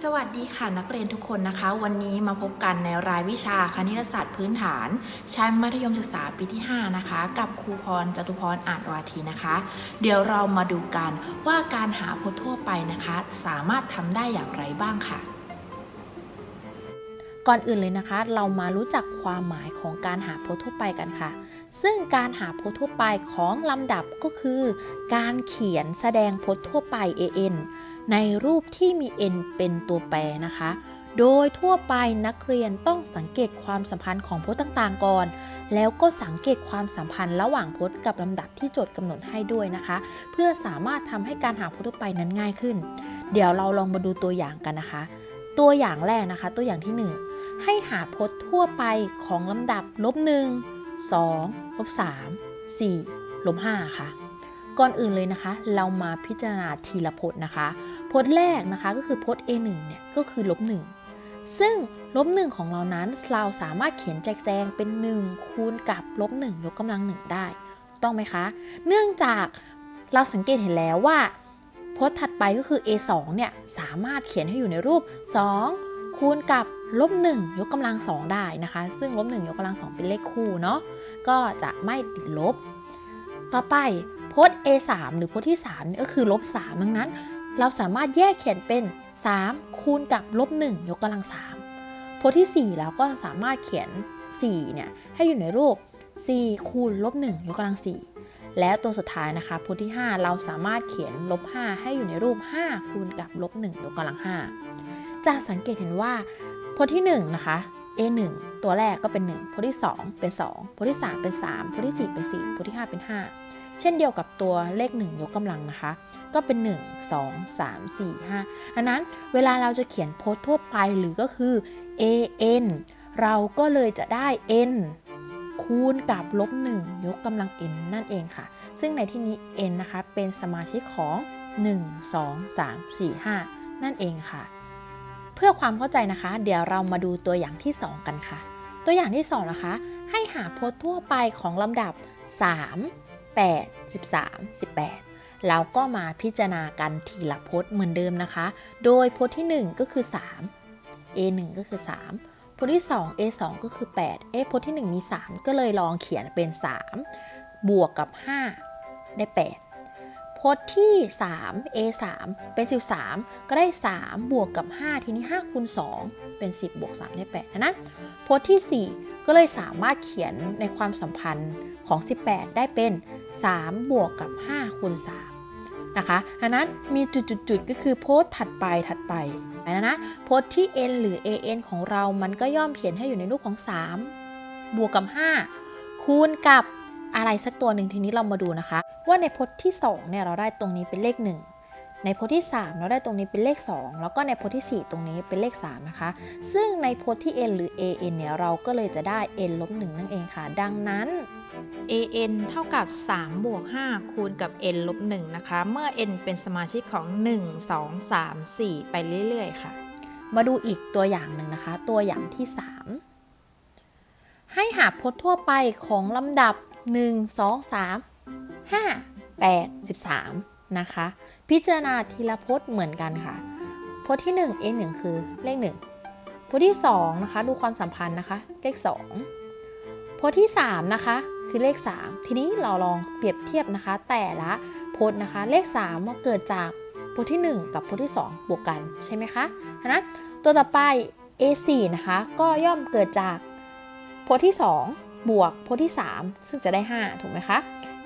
สวัสดีค่ะนักเรียนทุกคนนะคะ วันนี้มาพบกันในรายวิชาคณิตศาสตร์พื้นฐาน ชั้นมัธยมศึกษาปีที่ 5 นะคะ กับครูพรจตุพรอาจวาทีนะคะ เดี๋ยวเรามาดูกันว่าการหาพจน์ทั่วไปนะคะ สามารถทำได้อย่างไรบ้างค่ะ ก่อนอื่นเลยนะคะ เรามารู้จักความหมายของการหาพจน์ทั่วไปกันค่ะ ซึ่งการหาพจน์ทั่วไปของลำดับก็คือ การเขียนแสดงพจน์ทั่วไป an ในรูปที่มี n เป็นตัวแปรนะคะ โดยทั่วไปนักเรียนต้องสังเกตความสัมพันธ์ของพจน์ต่างๆ ก่อน แล้วก็สังเกตความสัมพันธ์ระหว่างพจน์กับลำดับที่โจทย์กำหนดให้ด้วยนะคะ เพื่อสามารถทำให้การหาพจน์ทั่วไปนั้นง่ายขึ้น เดี๋ยวเราลองมาดูตัวอย่างกันนะคะ ตัวอย่างแรกนะคะ ตัวอย่างที่หนึ่งให้หาพจน์ทั่วไปของลำดับลบ1 2ลบ3 4ลบ5ค่ะ ก่อนอื่นเลยนะคะ เรามาพิจารณาทีละพจน์นะคะ พจน์แรกนะคะก็คือพจน์ a1 เนี่ยก็คือลบ1ซึ่งลบ1ของเรานั้นเราสามารถเขียนแจกแจงเป็น 1 คูณกับลบ1ยกกำลัง 1 ได้ถูกต้องไหมคะ เนื่องจากเราสังเกตเห็นแล้วว่าพจน์ถัดไปก็คือ a2 เนี่ยสามารถเขียนให้อยู่ในรูป 2 คูณกับลบ1ยกกำลัง2ได้นะคะ ซึ่งลบ1ยกกำลัง2เป็นเลขคู่เนาะก็จะไม่ติดลบ ต่อไป พจน์ a3 หรือพจน์ที่3เนี่ยก็คือลบ3ดังนั้น เราสามารถแยกเขียนเป็น 3 คูณกับลบ1ยกกำลัง 3 พจน์ที่4แล้วก็สามารถเขียน4เนี่ยให้อยู่ในรูป 4 คูณลบ1ยกกำลัง 4 แล้วตัวสุดท้ายนะคะพจน์ที่ 5 เราสามารถเขียนลบ5ให้อยู่ในรูป 5 คูณกับลบ1ยกกำลัง 5 จะสังเกตเห็นว่าพจน์ที่ 1 นะคะ a1 ตัวแรกก็เป็น 1 พจน์ที่ 2 เป็น 2 พจน์ที่ 3 เป็น 3 พจน์ที่ 4 เป็น 4 พจน์ที่ 5 เป็น 5 เช่นเดียวกับตัวเลข 1 ยกกำลังนะคะ ก็เป็น 1 2 3 4 5 อันนั้นเวลาเราจะเขียนโพจน์ทั่วไปหรือก็คือ an เราก็เลยจะได้ n คูณกับลบ 1 ยกกำลัง n นั่นเองค่ะ ซึ่งในที่นี้ n นะคะ เป็นสมาชิกของ 1 2 3 4 5 นั่นเองค่ะ เพื่อความเข้าใจนะคะ เดี๋ยวเรามาดูตัวอย่างที่ 2 กันค่ะ ตัวอย่างที่ 2 นะคะ ให้หาโพจน์ทั่วไปของลำดับ 3 8 13 18 แล้วก็มาพิจารณากันทีละพจน์เหมือนเดิมนะคะ โดยพจน์ที่ 1 ก็คือ 3 a 1ก็คือ 3 พจน์ที่ 2 a 2ก็คือ 8 เอ๊ะพจน์ที่ 1 มี 3 ก็เลยลองเขียนเป็น 3 บวกกับ 5 ได้ 8พจน์ที่ 3 a 3เป็น 13 ก็ได้ 3 บวกกับ 5 ทีนี้5คูณ2เป็น 10 บวก 3 ได้8นะพจน์ที่ 4 ก็เลยสามารถเขียนในความสัมพันธ์ของ 18 ได้เป็น 3 บวกกับ5คูณ3นะคะอันนั้นมีจุดๆก็คือโพสต์ถัดไปถัดไปนะนะโพสต์ที่ n หรือ an ของเรามันก็ย่อมเขียนให้อยู่ในรูปของ 3 บวกกับ 5 คูณกับอะไรสักตัวหนึ่งทีนี้เรามาดูนะคะ ว่าในพจน์ที่ 2 เนี่ยเราได้ตรงนี้เป็นเลข 1 ในโพจน์ที่ 3 เราได้ตรงนี้เป็นเลข 2 แล้วก็ในโพจน์ที่ 4 ตรงนี้เป็นเลข 3 นะคะ ซึ่งในโพจน์ที่ n หรือ an เนี่ยเราก็เลยจะได้ n ลบ1นั่นเองค่ะ ดังนั้น an เท่ากับ 3 บวก 5 คูณกับ n ลบ1นะคะ เมื่อ n เป็นสมาชิกของ 1 2 3 4 ไปเรื่อยๆ ค่ะ มาดูอีกตัวอย่างหนึ่งนะคะ ตัวอย่างที่ 3 ให้หาพจน์ทั่วไปของลำดับ 1 2 3 5 8 13 นะคะ พิจารณาทีละพจน์เหมือนกันค่ะ พจน์ที่ 1 a 1คือเลข 1 พจน์ที่2นะคะดูความสัมพันธ์นะคะเลข 2 พจน์ที่ 3 นะคะคือเลข 3 ทีนี้เราลองเปรียบเทียบนะคะ แต่ละพจน์นะคะ เลข 3 ว่าเกิดจากพจน์ที่ 1 กับพจน์ที่ 2 บวกกันใช่ไหมคะฉะนะตัวต่อไป A4 นะคะ ก็ย่อมเกิดจากพจน์ที่ 2 บวกพจน์ที่ 3 ซึ่งจะได้ 5 ถูกไหมคะ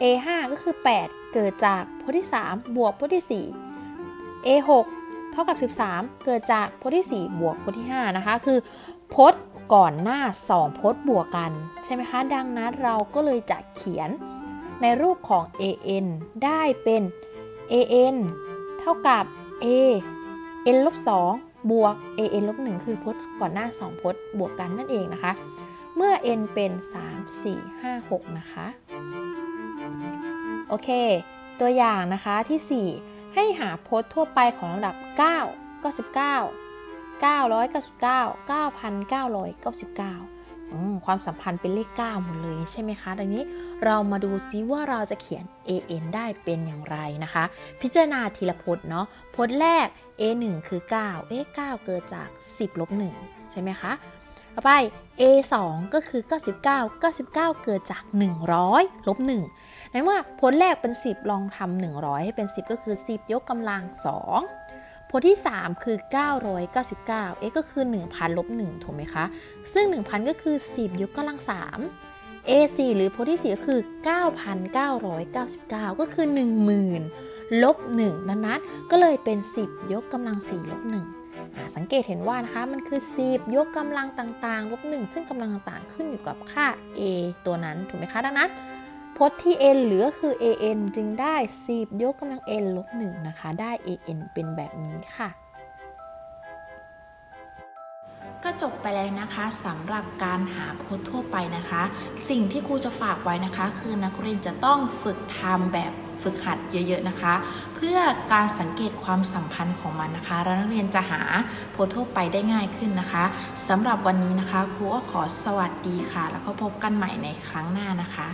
A5 ก็คือ 8 เกิดจากพจน์ที่ 3 บวกพจน์ที่ 4 A6 เท่ากับ 13 เกิดจากพจน์ที่ 4 บวกพจน์ที่ 5 นะคะ คือพจน์ก่อนหน้า2พจน์บวกกัน ใช่ไหมคะ ดังนั้นเราก็เลยจะเขียนในรูปของ an ได้เป็น an เท่ากับ a n ลบ2บวก an ลบ1คือพจน์ก่อนหน้า2พจน์บวกกันนั่นเองนะคะ เมื่อ n เป็น 3 4 5 6 นะคะ โอเค ตัวอย่างนะคะที่ 4 ให้หาพจน์ทั่วไปของลำดับ 9 99 999 9,999พอืมความสัมพันธ์เป็นเลข 9 หมดเลยใช่ไหมคะ ดังนี้เรามาดูซิว่าเราจะเขียน an ได้เป็นอย่างไรนะคะ พิจารณาทีละพจน์เนาะ พจน์แรก a 1คือ 9 เอ๊ะ9เกิดจาก 10ลบ1ใช่ไหมคะ ต่อไป a 2ก็คือ 99 99 เกิดจาก 100ลบ1ในเมื่อพจน์แรกเป็น 10 ลองทำ100 ให้เป็น 10 ก็คือ 10 ยกกำลัง2พจน์ที่ 3 คือ 999เอ๊ะก็คือ 1,000ลบ1ถูกไหมคะ ซึ่ง 1,000 ก็คือ 10 ยกกำลัง 3 A4 หรือโพที่ 4 ก็คือ 9,999 ก็คือ 10,000ลบ1นั้นนัดก็เลยเป็น 10 ยกกำลัง 4 ลบ1 สังเกตเห็นว่านะคะมันคือ 10 ยกกำลังต่างๆลบ1ซึ่งกำลังต่างๆ ขึ้นอยู่กับค่า A ตัวนั้นถูกไหมคะดังนั้นพจน์ที่ n เหลือคือ an จึงได้ 10 ยกกำลัง n ลบ1นะคะ ได้ an เป็นแบบนี้ค่ะ ก็จบไปแล้วนะคะสำหรับการหาพสต์ทั่วไปนะคะ สิ่งที่ครูจะฝากไว้นะคะ คือนักเรียนจะต้องฝึกทำแบบ ฝึกหัดเยอะ ๆนะคะ เพื่อการสังเกตความสัมพันธ์ของมันนะคะแล้วนักเรียนจะหาโพสต์ทั่วไปได้ง่ายขึ้นนะคะสำหรับวันนี้นะคะครูก็ขอสวัสดีค่ะ แล้วก็พบกันใหม่ในครั้งหน้านะคะ